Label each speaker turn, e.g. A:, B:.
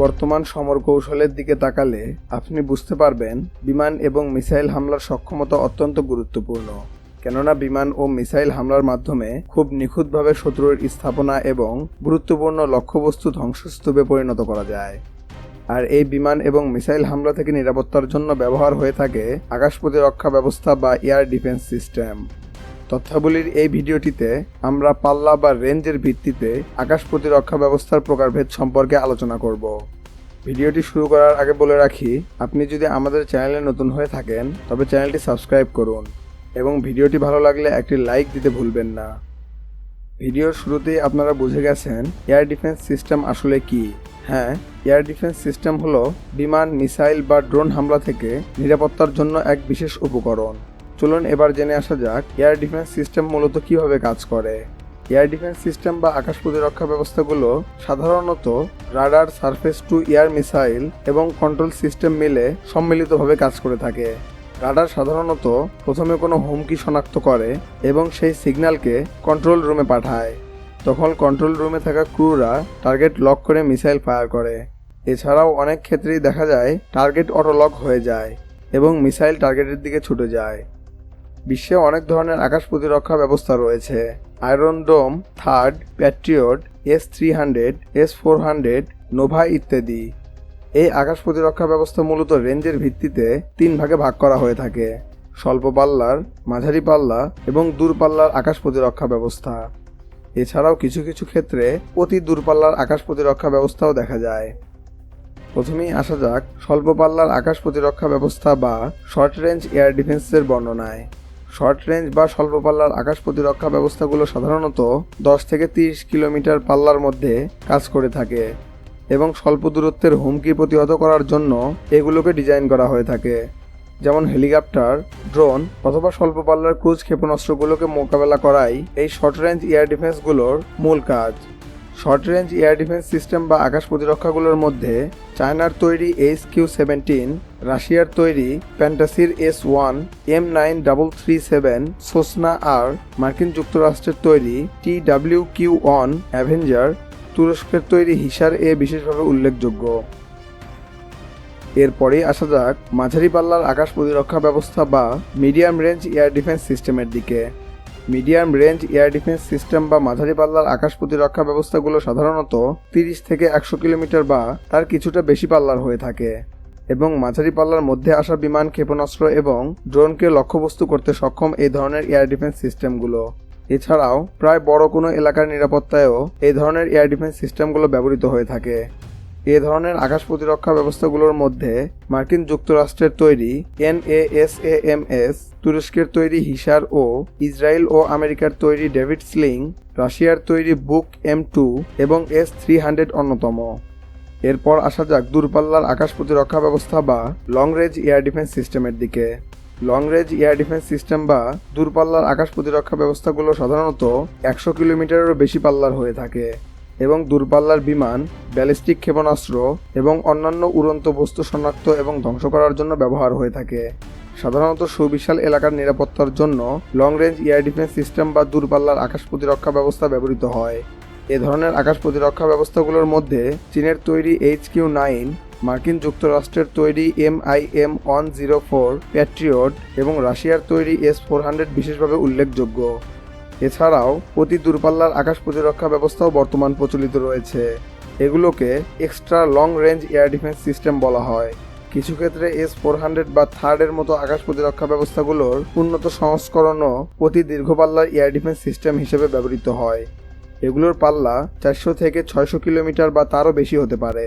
A: বর্তমান সমর কৌশলের দিকে তাকালে আপনি বুঝতে পারবেন বিমান এবং মিসাইল হামলার সক্ষমতা অত্যন্ত গুরুত্বপূর্ণ। কেননা বিমান ও মিসাইল হামলার মাধ্যমে খুব নিখুঁতভাবে শত্রুর স্থাপনা এবং গুরুত্বপূর্ণ লক্ষ্যবস্তু ধ্বংসস্তূপে পরিণত করা যায়। আর এই বিমান এবং মিসাইল হামলা থেকে নিরাপত্তার জন্য ব্যবহার হয়ে থাকে আকাশ প্রতিরক্ষা ব্যবস্থা বা এয়ার ডিফেন্স সিস্টেম। তথ্যাবলীর এই ভিডিওটিতে আমরা পাল্লা বা রেঞ্জের ভিত্তিতে আকাশ প্রতিরক্ষা ব্যবস্থার প্রকারভেদ সম্পর্কে আলোচনা করব। ভিডিওটি শুরু করার আগে বলে রাখি, আপনি যদি আমাদের চ্যানেলে নতুন হয়ে থাকেন, তবে চ্যানেলটি সাবস্ক্রাইব করুন এবং ভিডিওটি ভালো লাগলে একটি লাইক দিতে ভুলবেন না। ভিডিওর শুরুতেই আপনারা বুঝে গেছেন এয়ার ডিফেন্স সিস্টেম আসলে কি। হ্যাঁ এয়ার ডিফেন্স সিস্টেম হলো বিমান, মিসাইল বা ড্রোন হামলা থেকে নিরাপত্তার জন্য এক বিশেষ উপকরণ। চলুন এবার জেনে আসা যাক, এয়ার ডিফেন্স সিস্টেম মূলত কীভাবে কাজ করে। এয়ার ডিফেন্স সিস্টেম বা আকাশ প্রতিরক্ষা ব্যবস্থাগুলো সাধারণত radar, surface to air missile এবং কন্ট্রোল সিস্টেম মিলে সম্মিলিতভাবে কাজ করে থাকে। রাডার সাধারণত প্রথমে কোনো হুমকি শনাক্ত করে এবং সেই সিগন্যালকে কন্ট্রোল রুমে পাঠায়। তখন কন্ট্রোল রুমে থাকা ক্রুরা টার্গেট লক করে মিসাইল ফায়ার করে। এছাড়াও অনেক ক্ষেত্রেই দেখা যায়, টার্গেট অটোলক হয়ে যায় এবং মিসাইল টার্গেটের দিকে ছুটে যায়। বিশ্বে অনেক ধরনের আকাশ প্রতিরক্ষা ব্যবস্থা রয়েছে। Iron Dome THAAD Patriot S three hundred S four hundred Nova ইত্যাদি। এই আকাশ প্রতিরক্ষা ব্যবস্থা মূলত রেঞ্জের ভিত্তিতে তিন ভাগে ভাগ করা হয়ে থাকে। স্বল্প পাল্লার, মাঝারি পাল্লা এবং দূরপাল্লার আকাশ প্রতিরক্ষা ব্যবস্থা। এছাড়াও কিছু কিছু ক্ষেত্রে অতি দূরপাল্লার আকাশ প্রতিরক্ষা ব্যবস্থাও দেখা যায়। প্রথমেই আসা যাক স্বল্প পাল্লার আকাশ প্রতিরক্ষা ব্যবস্থা বা শর্ট রেঞ্জ এয়ার ডিফেন্সের বর্ণনায়। শর্ট রেঞ্জ বা স্বল্প পাল্লার আকাশ প্রতিরক্ষা ব্যবস্থাগুলো সাধারণত দশ থেকে তিরিশ কিলোমিটার পাল্লার মধ্যে কাজ করে থাকে এবং স্বল্প দূরত্বের হুমকি প্রতিহত করার জন্য এগুলোকে ডিজাইন করা হয়ে থাকে। যেমন হেলিকপ্টার, ড্রোন অথবা স্বল্প পাল্লার ক্রুজ ক্ষেপণাস্ত্রগুলোকে মোকাবেলা করাই এই শর্ট রেঞ্জ এয়ার ডিফেন্সগুলোর মূল কাজ। Short range air defence system বা আকাশ প্রতিরক্ষাগুলোর মধ্যে চায়নার তৈরি এইচ কিউ সেভেন্টিন রাশিয়ার তৈরি Pantsir S one M nine double three seven Sosna আর মার্কিন যুক্তরাষ্ট্রের তৈরি T W Q one Avenger তুরস্কের তৈরি হিসার এ বিশেষভাবে উল্লেখযোগ্য। এরপরেই আসা যাক মাঝারি পাল্লার আকাশ প্রতিরক্ষা ব্যবস্থা বা মিডিয়াম রেঞ্জ এয়ার ডিফেন্স সিস্টেমের দিকে। Medium range air defence system বা মাঝারি পাল্লার আকাশ প্রতিরক্ষা ব্যবস্থাগুলো সাধারণত তিরিশ থেকে একশো কিলোমিটার বা তার কিছুটা বেশি পাল্লার হয়ে থাকে এবং মাঝারি পাল্লার মধ্যে আসা বিমান, ক্ষেপণাস্ত্র এবং ড্রোনকে লক্ষ্যবস্তু করতে সক্ষম এই ধরনের এয়ার ডিফেন্স সিস্টেমগুলো। এছাড়াও, প্রায় বড় কোনো এলাকার নিরাপত্তায়ও এই ধরনের এয়ার ডিফেন্স সিস্টেমগুলো ব্যবহৃত হয়ে থাকে। এ ধরনের আকাশ প্রতিরক্ষা ব্যবস্থাগুলোর মধ্যে মার্কিন যুক্তরাষ্ট্রের তৈরি N A S A M S, তুরস্কের তৈরি হিসার ও ইসরায়েল ও আমেরিকার তৈরি ডেভিড স্লিং, রাশিয়ার তৈরি বুক এম টু এবং এস থ্রি হান্ড্রেড অন্যতম। এরপর আসা যাক দূরপাল্লার আকাশ প্রতিরক্ষা ব্যবস্থা বা লং রেঞ্জ এয়ার ডিফেন্স সিস্টেমের দিকে। Long range air defence system বা দূরপাল্লার আকাশ প্রতিরক্ষা ব্যবস্থাগুলো সাধারণত একশো কিলোমিটারেরও বেশি পাল্লার হয়ে থাকে। এবং দূরপাল্লার বিমান, ব্যালিস্টিক ক্ষেপণাস্ত্র এবং অন্যান্য উড়ন্ত বস্তু শনাক্ত এবং ধ্বংস করার জন্য ব্যবহার হয়ে থাকে। সাধারণত সুবিশাল এলাকার নিরাপত্তার জন্য long range air defence system বা দূরপাল্লার আকাশ প্রতিরক্ষা ব্যবস্থা ব্যবহৃত হয়। এ ধরনের আকাশ প্রতিরক্ষা ব্যবস্থাগুলোর মধ্যে চীনের তৈরি এইচ কিউ নাইন মার্কিন যুক্তরাষ্ট্রের তৈরি M I M one zero four Patriot এবং রাশিয়ার তৈরি এস ফোর হান্ড্রেড বিশেষভাবে উল্লেখযোগ্য। এছাড়াও অতি দূরপাল্লার আকাশ প্রতিরক্ষা ব্যবস্থাও বর্তমান প্রচলিত রয়েছে। এগুলোকে extra long range air defence system বলা হয়। কিছু ক্ষেত্রে এস ফোর হান্ড্রেড বা থার্ডের মতো আকাশ প্রতিরক্ষা ব্যবস্থাগুলোর উন্নত সংস্করণও অতি দীর্ঘপাল্লার এয়ার ডিফেন্স সিস্টেম হিসেবে ব্যবহৃত হয়। এগুলোর পাল্লা চারশো থেকে ছয়শো কিলোমিটার বা তারও বেশি হতে পারে।